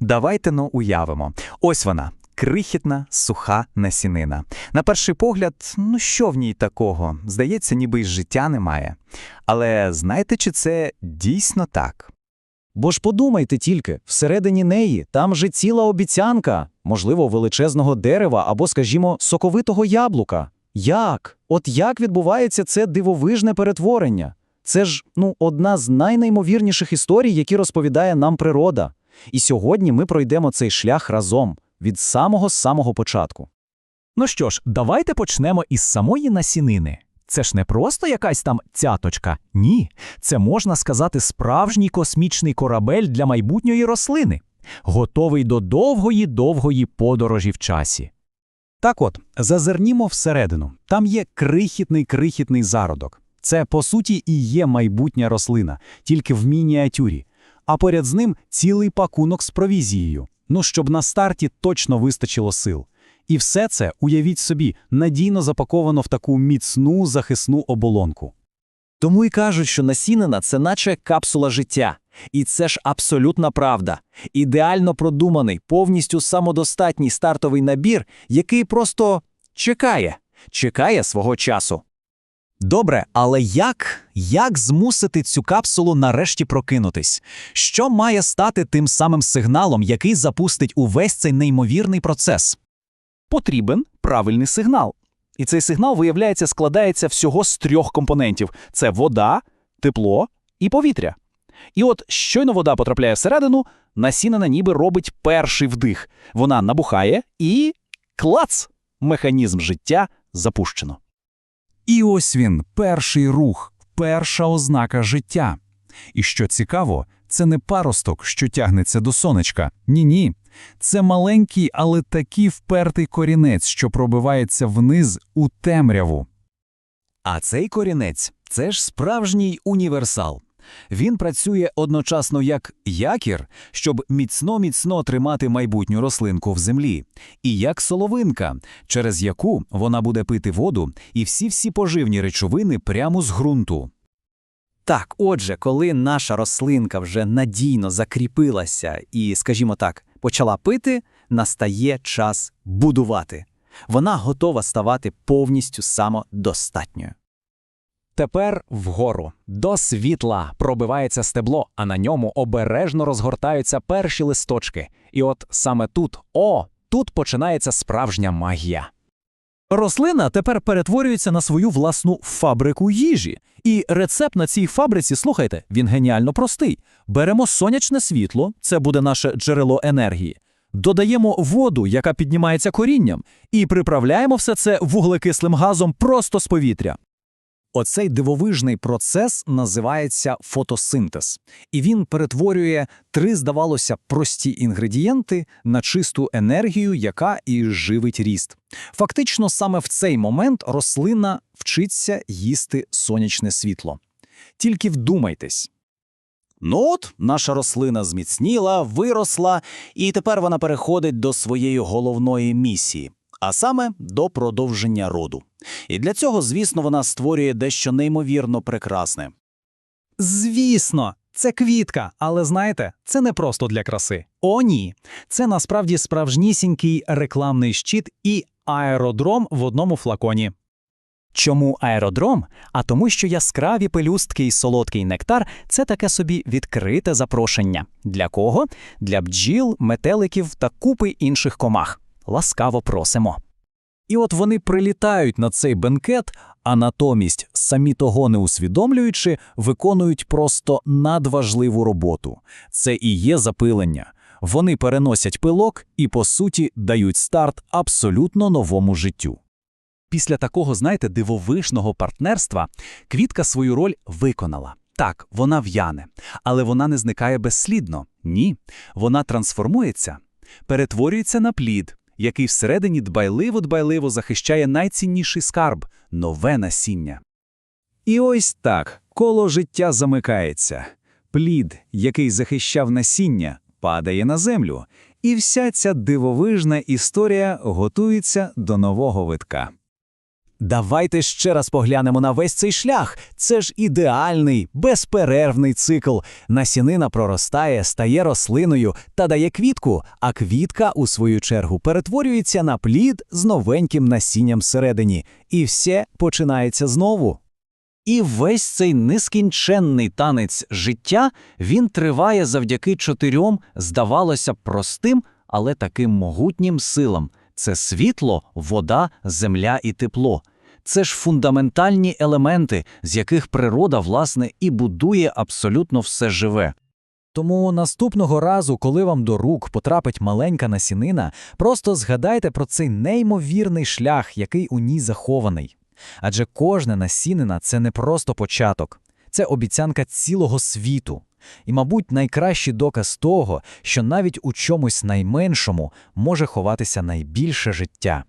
Давайте ну уявимо. Ось вона. Крихітна, суха насінина. На перший погляд, ну що в ній такого? Здається, ніби й життя немає. Але знаєте, чи це дійсно так? Бо ж подумайте тільки, всередині неї там же ціла обіцянка, можливо, величезного дерева або, скажімо, соковитого яблука. Як? От як відбувається це дивовижне перетворення? Це ж ну, одна з найнеймовірніших історій, які розповідає нам природа. І сьогодні ми пройдемо цей шлях разом від самого самого початку. Ну що ж, давайте почнемо із самої насінини. Це ж не просто якась там цяточка. Ні, це можна сказати справжній космічний корабель для майбутньої рослини, готовий до довгої довгої подорожі в часі. Так от, зазирнімо всередину. Там є крихітний крихітний зародок. Це, по суті, і є майбутня рослина, тільки в мініатюрі. А поряд з ним цілий пакунок з провізією. Ну, щоб на старті точно вистачило сил. І все це, уявіть собі, надійно запаковано в таку міцну захисну оболонку. Тому й кажуть, що насінина це наче капсула життя. І це ж абсолютна правда. Ідеально продуманий, повністю самодостатній стартовий набір, який просто чекає, чекає свого часу. Добре, але як? Як змусити цю капсулу нарешті прокинутись? Що має стати тим самим сигналом, який запустить увесь цей неймовірний процес? потрібен правильний сигнал. І цей сигнал, виявляється, складається всього з трьох компонентів: це вода, тепло і повітря. І от щойно вода потрапляє всередину, насінина ніби робить перший вдих. Вона набухає і клац! Механізм життя запущено. І ось він, перший рух, перша ознака життя. І що цікаво, це не паросток, що тягнеться до сонечка. Ні-ні. Це маленький, але такий впертий корінець, що пробивається вниз у темряву. А цей корінець це ж справжній універсал. Він працює одночасно як якір, щоб міцно-міцно тримати майбутню рослинку в землі, і як соловинка, через яку вона буде пити воду і всі-всі поживні речовини прямо з ґрунту. Так, отже, коли наша рослинка вже надійно закріпилася і, скажімо так, почала пити, настає час будувати. Вона готова ставати повністю самодостатньою. Тепер вгору до світла пробивається стебло, а на ньому обережно розгортаються перші листочки. І от саме тут, о, тут починається справжня магія. Рослина тепер перетворюється на свою власну фабрику їжі. І рецепт на цій фабриці, слухайте, він геніально простий. Беремо сонячне світло, це буде наше джерело енергії. Додаємо воду, яка піднімається корінням, і приправляємо все це вуглекислим газом просто з повітря. Оцей дивовижний процес називається фотосинтез, і він перетворює три, здавалося, прості інгредієнти на чисту енергію, яка і живить ріст. Фактично, саме в цей момент рослина вчиться їсти сонячне світло. Тільки вдумайтесь. Ну от, наша рослина зміцніла, виросла, і тепер вона переходить до своєї головної місії, а саме до продовження роду. І для цього, звісно, вона створює дещо неймовірно прекрасне. Звісно, це квітка, але знаєте, це не просто для краси. О, ні. Це насправді справжнісінький рекламний щит і аеродром в одному флаконі. Чому аеродром? А тому, що яскраві пелюстки і солодкий нектар це таке собі відкрите запрошення. Для кого? Для бджіл, метеликів та купи інших комах. Ласкаво просимо. І от вони прилітають на цей бенкет, а натомість, самі того не усвідомлюючи, виконують просто надважливу роботу. Це і є запилення. Вони переносять пилок і, по суті, дають старт абсолютно новому життю. Після такого, знаєте, дивовижного партнерства квітка свою роль виконала. Так, вона в'яне, але вона не зникає безслідно. Ні, вона трансформується, перетворюється на плід, який всередині дбайливо-дбайливо захищає найцінніший скарб нове насіння. І ось так коло життя замикається. Плід, який захищав насіння, падає на землю, і вся ця дивовижна історія готується до нового витка. Давайте ще раз поглянемо на весь цей шлях. Це ж ідеальний, безперервний цикл. Насінина проростає, стає рослиною та дає квітку, а квітка, у свою чергу, перетворюється на плід з новеньким насінням всередині. І все починається знову. І весь цей нескінченний танець життя він триває завдяки чотирьом, здавалося, простим, але таким могутнім силам. Це світло, вода, земля і тепло. Це ж фундаментальні елементи, з яких природа, власне, і будує абсолютно все живе. Тому наступного разу, коли вам до рук потрапить маленька насінина, просто згадайте про цей неймовірний шлях, який у ній захований. Адже кожна насінина це не просто початок, це обіцянка цілого світу. І, мабуть, найкращий доказ того, що навіть у чомусь найменшому може ховатися найбільше життя.